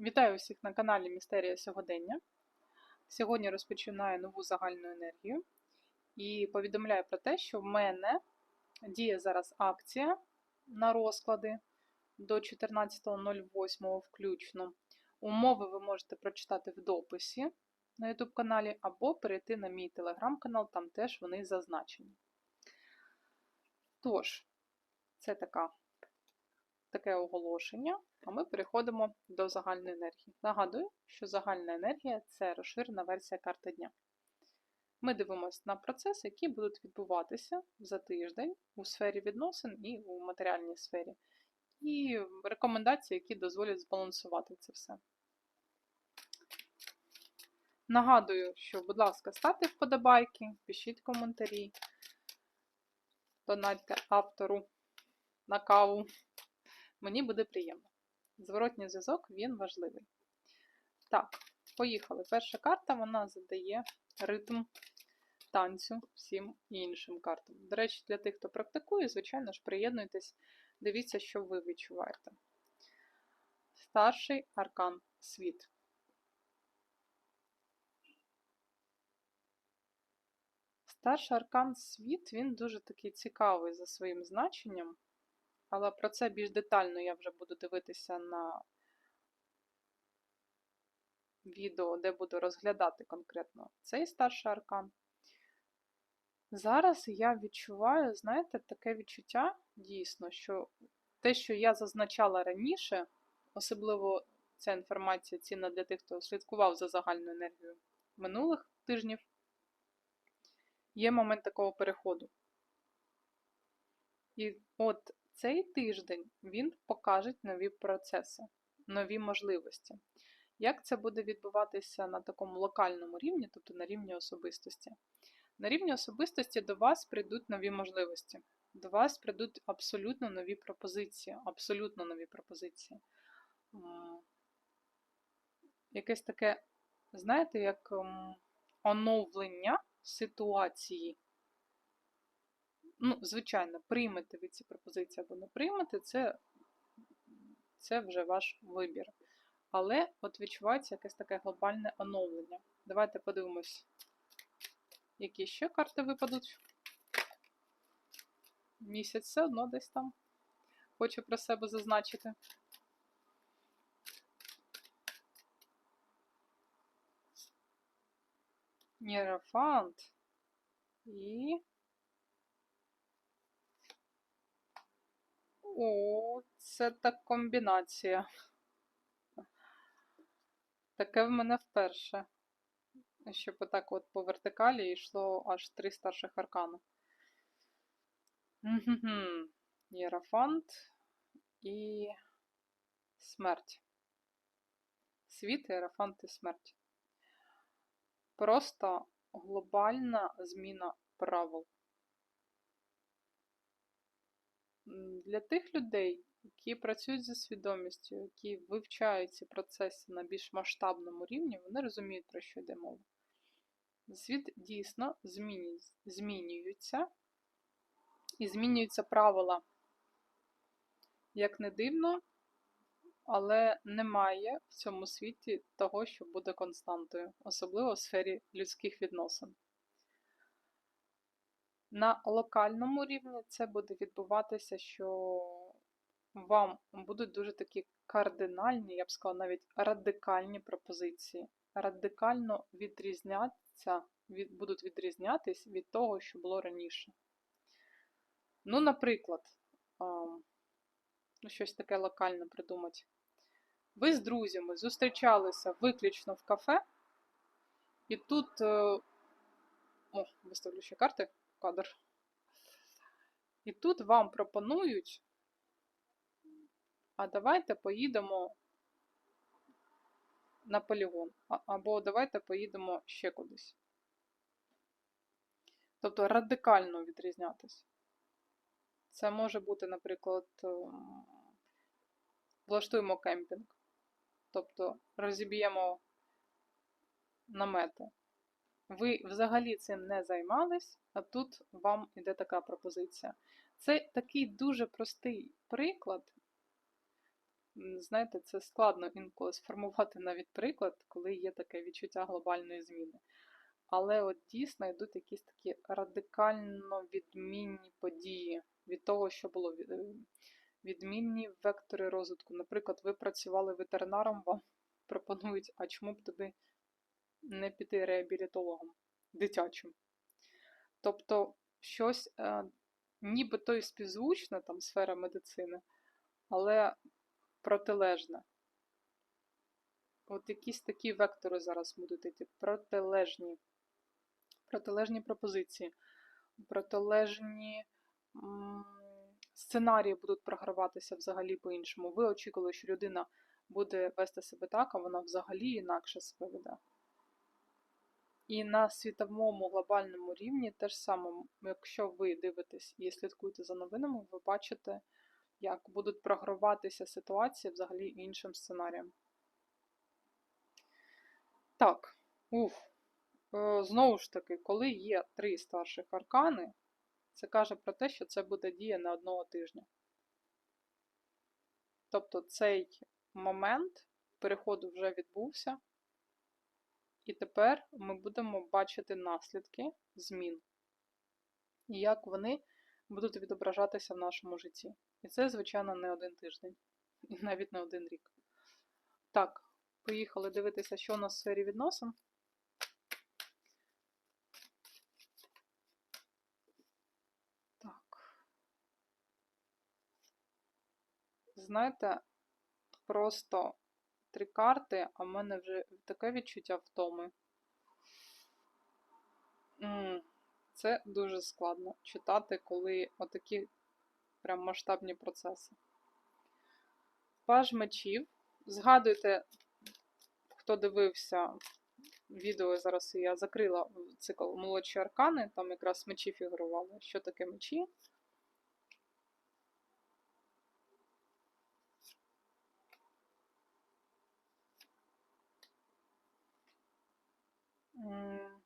Вітаю всіх на каналі Містерія Сьогодення. Сьогодні розпочинаю нову загальну енергію і повідомляю про те, що в мене діє зараз акція на розклади до 14.08 включно. Умови ви можете прочитати в дописі на YouTube каналі або перейти на мій телеграм-канал, там теж вони зазначені. Тож, це така таке оголошення, а ми переходимо до загальної енергії. Нагадую, що загальна енергія це розширена версія карти дня. Ми дивимося на процеси, які будуть відбуватися за тиждень у сфері відносин і у матеріальній сфері, і рекомендації, які дозволять збалансувати це все. Нагадую, що, будь ласка, ставте вподобайки, пишіть коментарі, донатьте автору на каву. Мені буде приємно. Зворотній зв'язок він важливий. Так, поїхали. Перша карта вона задає ритм танцю всім іншим картам. До речі, для тих, хто практикує, звичайно ж, приєднуйтесь, дивіться, що ви відчуваєте. Старший аркан світ. Старший аркан світ, він дуже такий цікавий за своїм значенням. Але про це більш детально я вже буду дивитися на відео, де буду розглядати конкретно цей старший аркан. Зараз я відчуваю, знаєте, таке відчуття дійсно, що те, що я зазначала раніше, особливо ця інформація цінна для тих, хто слідкував за загальною енергією минулих тижнів, є момент такого переходу. І от цей тиждень він покаже нові процеси, нові можливості. Як це буде відбуватися на такому локальному рівні, тобто на рівні особистості? На рівні особистості до вас прийдуть нові можливості, до вас прийдуть абсолютно нові пропозиції, абсолютно нові пропозиції. Якесь таке, знаєте, як оновлення ситуації ну, звичайно, приймете ви ці пропозиції або не приймете, це, це вже ваш вибір. Але от відчувається якесь таке глобальне оновлення. Давайте подивимось, які ще карти випадуть. Місяць все одно десь там. Хочу про себе зазначити. Єрофант. І О, це так комбінація. Таке в мене вперше. Щоб отак от по вертикалі йшло аж три старших аркану. Єрафант і смерть. Світ, Єрафант і смерть. Просто глобальна зміна правил. Для тих людей, які працюють зі свідомістю, які вивчають ці процеси на більш масштабному рівні, вони розуміють, про що йде мова. Світ дійсно змінюється і змінюються правила. Як не дивно, але немає в цьому світі того, що буде константою, особливо в сфері людських відносин. На локальному рівні це буде відбуватися, що вам будуть дуже такі кардинальні, я б сказала, навіть радикальні пропозиції. Радикально відрізняться, від, будуть відрізнятись від того, що було раніше. Ну, наприклад, ну, щось таке локальне придумати. Ви з друзями зустрічалися виключно в кафе, і тут. Е, о, виставлю ще карти кадр. І тут вам пропонують, а давайте поїдемо на полігон, або давайте поїдемо ще кудись. Тобто радикально відрізнятися. Це може бути, наприклад, ем, влаштуємо кемпінг. Тобто розіб'ємо намети. Ви взагалі цим не займались, а тут вам іде така пропозиція. Це такий дуже простий приклад. знаєте, це складно інколи сформувати навіть приклад, коли є таке відчуття глобальної зміни. Але от дійсно йдуть якісь такі радикально відмінні події від того, що було е, відмінні вектори розвитку. Наприклад, ви працювали ветеринаром, вам пропонують, а чому б тобі не піти реабілітологом дитячим? Тобто щось е, нібито і співзвучне, там сфера медицини, але протилежне. От якісь такі вектори зараз будуть йти протилежні. Протилежні пропозиції, протилежні м, сценарії будуть програватися взагалі по-іншому. Ви очікували, що людина буде вести себе так, а вона взагалі інакше себе веде. І на світовому глобальному рівні теж саме, якщо ви дивитесь і слідкуєте за новинами, ви бачите, як будуть програватися ситуації взагалі іншим сценарієм. Так, уф. Е, Знову ж таки, коли є три старших аркани, це каже про те, що це буде дія не одного тижня. Тобто цей момент переходу вже відбувся, і тепер ми будемо бачити наслідки змін, і як вони будуть відображатися в нашому житті. І це, звичайно, не один тиждень, і навіть не один рік. Так, поїхали дивитися, що у нас в сфері відносин. Так. Знаєте, просто три карти, а в мене вже таке відчуття втоми. Це дуже складно читати, коли отакі прям масштабні процеси. Паж мечів. Згадуйте, хто дивився відео зараз я закрила цикл молодші аркани, там якраз мечі фігурували. Що таке мечі? М,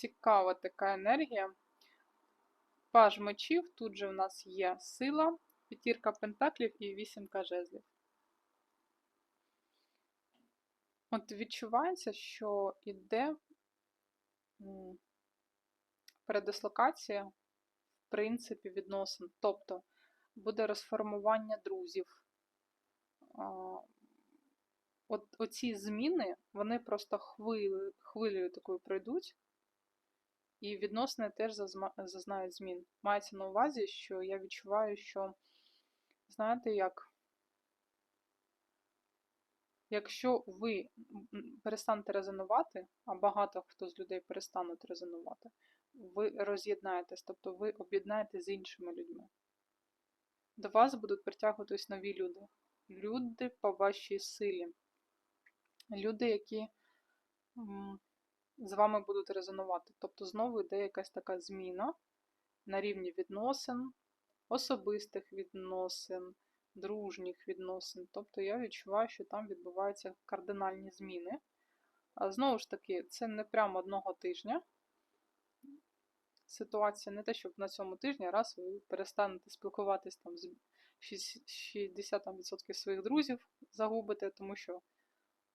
Цікава така енергія. Паж мечів, тут же в нас є сила, п'ятірка пентаклів і вісімка жезлів. От відчувається, що іде м, передислокація, в принципі, відносин. Тобто буде розформування друзів. От оці зміни, вони просто хвилею такою пройдуть, і відносини теж зазнають змін. Мається на увазі, що я відчуваю, що, знаєте, як якщо ви перестанете резонувати, а багато хто з людей перестануть резонувати, ви роз'єднаєтесь, тобто ви об'єднаєтесь з іншими людьми. До вас будуть притягуватись нові люди. Люди по вашій силі. Люди, які з вами будуть резонувати. Тобто знову йде якась така зміна на рівні відносин, особистих відносин, дружніх відносин. Тобто я відчуваю, що там відбуваються кардинальні зміни. А знову ж таки, це не прямо одного тижня. Ситуація не те, щоб на цьому тижні раз ви перестанете спілкуватись там з 60% своїх друзів загубите, тому що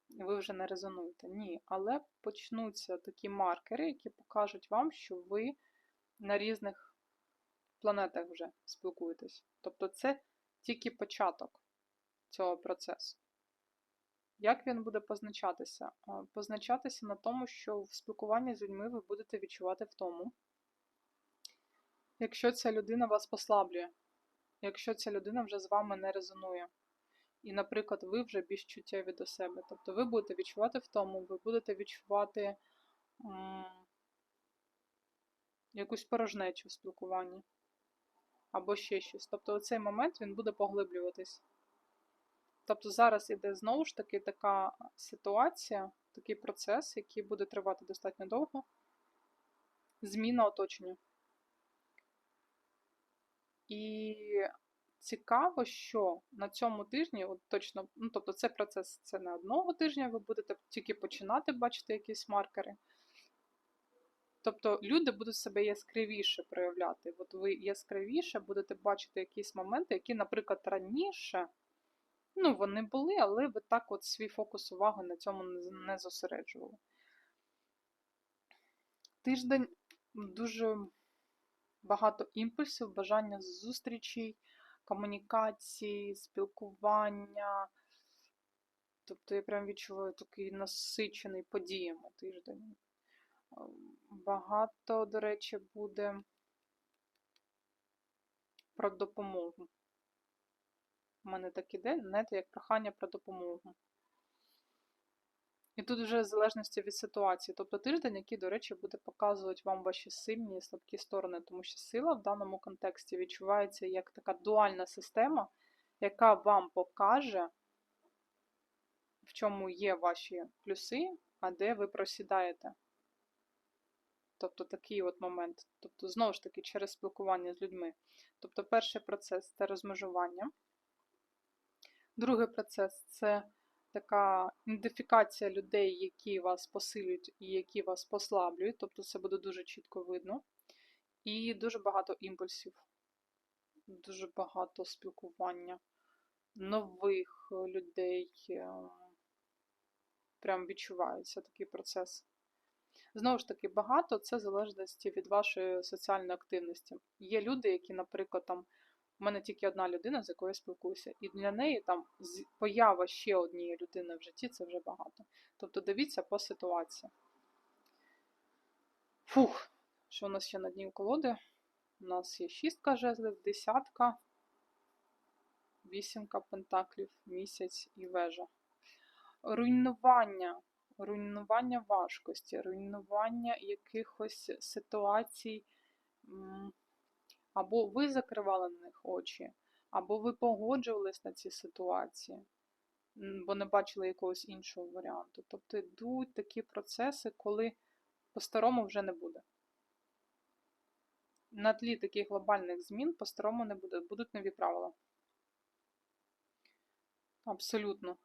ви вже не резонуєте. Ні, але почнуться такі маркери, які покажуть вам, що ви на різних планетах вже спілкуєтесь. Тобто це тільки початок цього процесу. Як він буде позначатися? Позначатися на тому, що в спілкуванні з людьми ви будете відчувати втому. Якщо ця людина вас послаблює, якщо ця людина вже з вами не резонує. І, наприклад, ви вже більш чуттєві до себе. Тобто ви будете відчувати втому, ви будете відчувати м, якусь порожнечу в спілкуванні. Або ще щось. Тобто, цей момент він буде поглиблюватись. Тобто зараз іде знову ж таки така ситуація, такий процес, який буде тривати достатньо довго. Зміна оточення. І цікаво, що на цьому тижні, от точно, ну тобто це процес це не одного тижня, ви будете тільки починати бачити якісь маркери. Тобто люди будуть себе яскравіше проявляти. От ви яскравіше будете бачити якісь моменти, які, наприклад, раніше, ну, вони були, але ви так от свій фокус уваги на цьому не зосереджували. Тиждень дуже багато імпульсів, бажання зустрічей, комунікації, спілкування. Тобто я прям відчуваю такий насичений подіями тиждень. Багато, до речі, буде про допомогу. У мене так іде, знаєте, як прохання про допомогу. І тут вже в залежності від ситуації. Тобто тиждень, який, до речі, буде показувати вам ваші сильні і слабкі сторони, тому що сила в даному контексті відчувається як така дуальна система, яка вам покаже, в чому є ваші плюси, а де ви просідаєте. Тобто такий от момент. Тобто, знову ж таки, через спілкування з людьми. Тобто, перший процес це розмежування. Другий процес це така ідентифікація людей, які вас посилюють і які вас послаблюють. Тобто, це буде дуже чітко видно. І дуже багато імпульсів, дуже багато спілкування, нових людей. Ем, прям відчувається такий процес. Знову ж таки, багато це в залежності від вашої соціальної активності. Є люди, які, наприклад, там, у мене тільки одна людина, з якою я спілкуюся, і для неї там поява ще однієї людини в житті це вже багато. Тобто дивіться по ситуації. Фух, що у нас ще на дні колоди? У нас є шістка жезлів, десятка, вісімка пентаклів, місяць і вежа. Руйнування руйнування важкості, руйнування якихось ситуацій, або ви закривали на них очі, або ви погоджувались на ці ситуації, бо не бачили якогось іншого варіанту. Тобто йдуть такі процеси, коли по-старому вже не буде. На тлі таких глобальних змін по-старому не буде, будуть нові правила. Абсолютно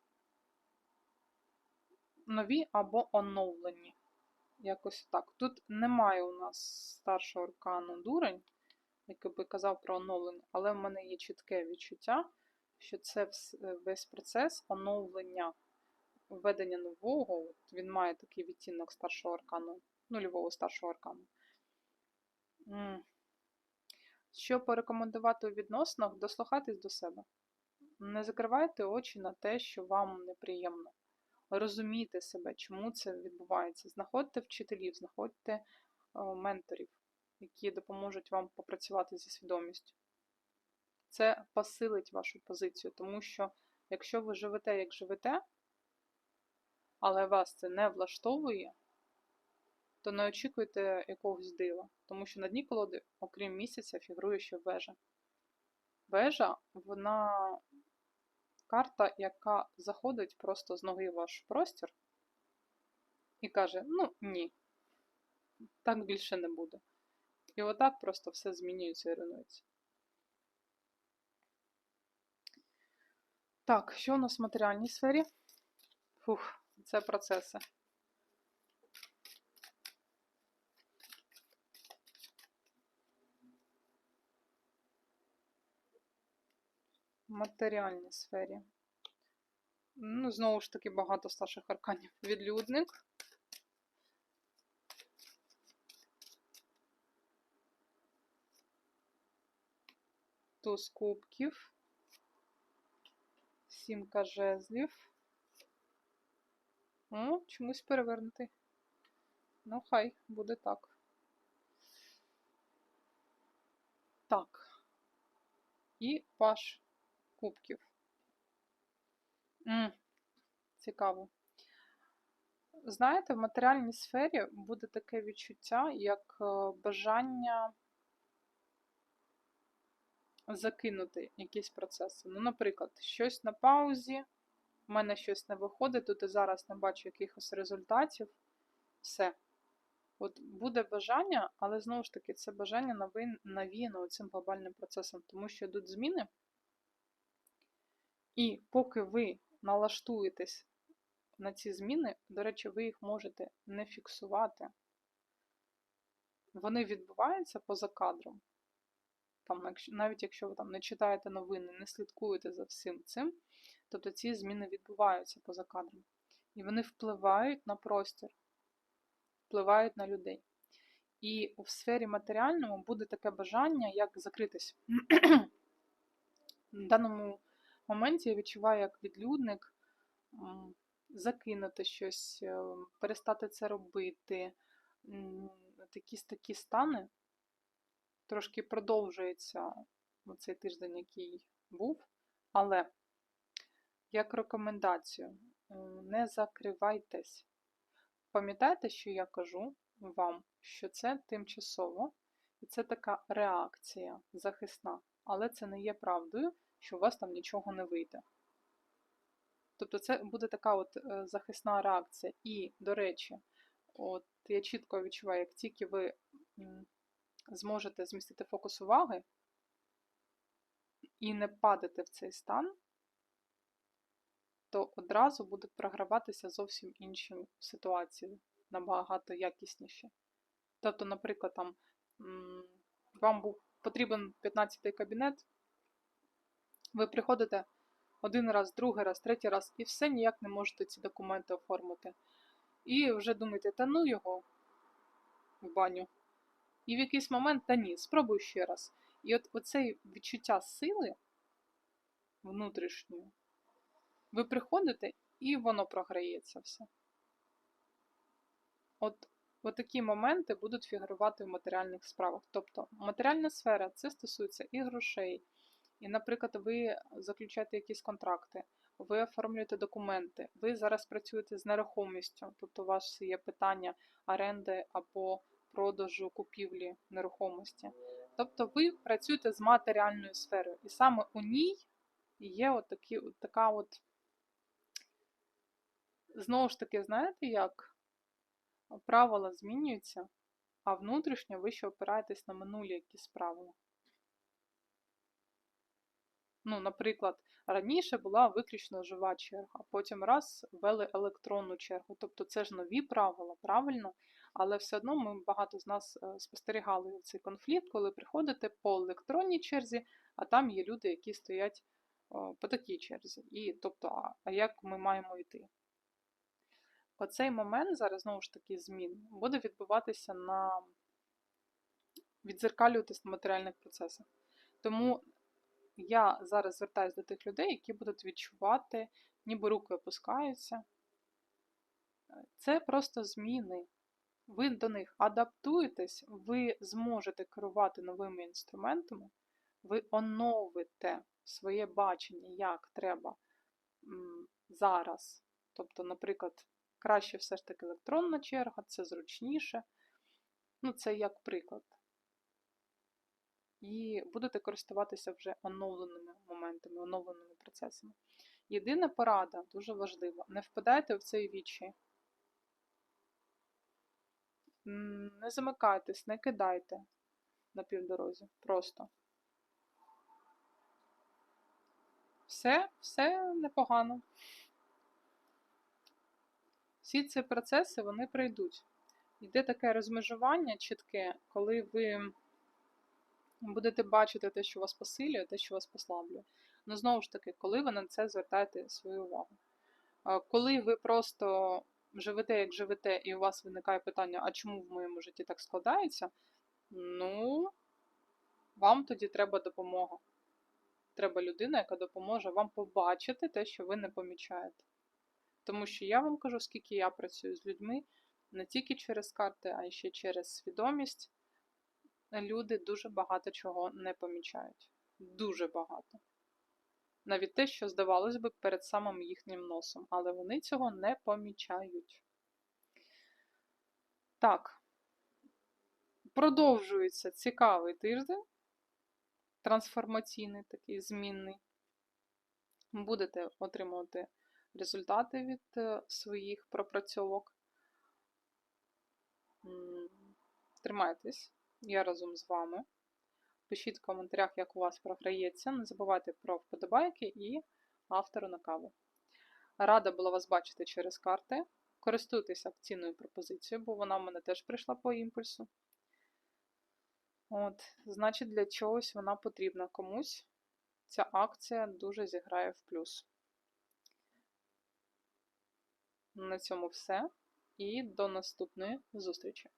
нові або оновлені. Якось так. Тут немає у нас старшого аркану дурень, який би казав про оновлення, але в мене є чітке відчуття, що це весь процес оновлення, введення нового. От Він має такий відтінок старшого аркану, нульового старшого аркану. Що порекомендувати у відносинах, дослухайтесь до себе. Не закривайте очі на те, що вам неприємно розумійте себе, чому це відбувається. Знаходьте вчителів, знаходьте е, менторів, які допоможуть вам попрацювати зі свідомістю. Це посилить вашу позицію, тому що якщо ви живете, як живете, але вас це не влаштовує, то не очікуйте якогось дива, тому що на дні колоди, окрім місяця, фігурує ще вежа. Вежа, вона карта, яка заходить просто з ноги в ваш простір і каже: ну ні, так більше не буде. І отак просто все змінюється і руйнується. Так, що у нас в матеріальній сфері? Фух, це процеси. матеріальній сфері. Ну, Знову ж таки, багато старших арканів. Відлюдник. Туз кубків, сімка жезлів. О, чомусь перевернутий. Ну, хай буде так. Так. І паш кубків. М, Цікаво. Знаєте, в матеріальній сфері буде таке відчуття, як е, бажання закинути якісь процеси. Ну, наприклад, щось на паузі, в мене щось не виходить, тут і зараз не бачу якихось результатів. Все. От буде бажання, але знову ж таки, це бажання навіяно цим глобальним процесом, тому що йдуть зміни. І поки ви налаштуєтесь на ці зміни, до речі, ви їх можете не фіксувати. вони відбуваються поза кадром. Там, навіть якщо ви там не читаєте новини, не слідкуєте за всім цим, тобто ці зміни відбуваються поза кадром. І вони впливають на простір, впливають на людей. І в сфері матеріальному буде таке бажання, як закритись. В даному моменті я відчуваю як відлюдник закинути щось, е, перестати це робити. Якісь такі стани трошки продовжується цей тиждень, який був, але як рекомендацію, е, не закривайтесь. Пам'ятайте, що я кажу вам, що це тимчасово, і це така реакція захисна, але це не є правдою, що у вас там нічого не вийде. Тобто це буде така от е, захисна реакція. І, до речі, от я чітко відчуваю, як тільки ви зможете змістити фокус уваги і не падати в цей стан, то одразу будуть програватися зовсім інші ситуації, набагато якісніші. Тобто, наприклад, там вам був потрібен 15-й кабінет, ви приходите один раз, другий раз, третій раз, і все ніяк не можете ці документи оформити. І вже думаєте, та ну його в баню. І в якийсь момент, та ні, спробуй ще раз. І от оце відчуття сили внутрішньої, ви приходите, і воно програється все. От, от такі моменти будуть фігурувати в матеріальних справах. Тобто матеріальна сфера це стосується і грошей. І, наприклад, ви заключаєте якісь контракти, ви оформлюєте документи, ви зараз працюєте з нерухомістю, тобто у вас є питання оренди або продажу купівлі нерухомості. Тобто ви працюєте з матеріальною сферою, і саме у ній є от така от, знову ж таки, знаєте, як правила змінюються, а внутрішньо ви ще опираєтесь на минулі якісь правила. Ну, наприклад, раніше була виключно жива черга, потім раз ввели електронну чергу. Тобто це ж нові правила, правильно? Але все одно ми багато з нас е, спостерігали цей конфлікт, коли приходите по електронній черзі, а там є люди, які стоять по такій черзі. І тобто, а, а як ми маємо йти? Оцей момент зараз знову ж таки змін буде відбуватися на відзеркалюватись на матеріальних процесах. Тому я зараз звертаюся до тих людей, які будуть відчувати, ніби руки опускаються. Це просто зміни. Ви до них адаптуєтесь, ви зможете керувати новими інструментами, ви оновите своє бачення, як треба зараз. Тобто, наприклад, краще все ж таки електронна черга, це зручніше. Ну, це як приклад і будете користуватися вже оновленими моментами, оновленими процесами. Єдина порада, дуже важлива, не впадайте в цей вічі. Не замикайтесь, не кидайте на півдорозі. Просто. Все, все непогано. Всі ці процеси вони пройдуть. Йде таке розмежування чітке, коли ви будете бачити те, що вас посилює, те, що вас послаблює. Ну, знову ж таки, коли ви на це звертаєте свою увагу. Коли ви просто живете, як живете, і у вас виникає питання, а чому в моєму житті так складається, ну, вам тоді треба допомога. Треба людина, яка допоможе вам побачити те, що ви не помічаєте. Тому що я вам кажу, скільки я працюю з людьми, не тільки через карти, а й ще через свідомість люди дуже багато чого не помічають. Дуже багато. Навіть те, що здавалось би перед самим їхнім носом, але вони цього не помічають. Так, продовжується цікавий тиждень, трансформаційний такий змінний. Будете отримувати результати від е, своїх пропрацьовок. Тримайтесь. Я разом з вами. Пишіть в коментарях, як у вас програється. Не забувайте про вподобайки і автору на каву. Рада була вас бачити через карти. Користуйтесь акційною пропозицією, бо вона в мене теж прийшла по імпульсу. От, значить, для чогось вона потрібна комусь. Ця акція дуже зіграє в плюс. На цьому все. І до наступної зустрічі!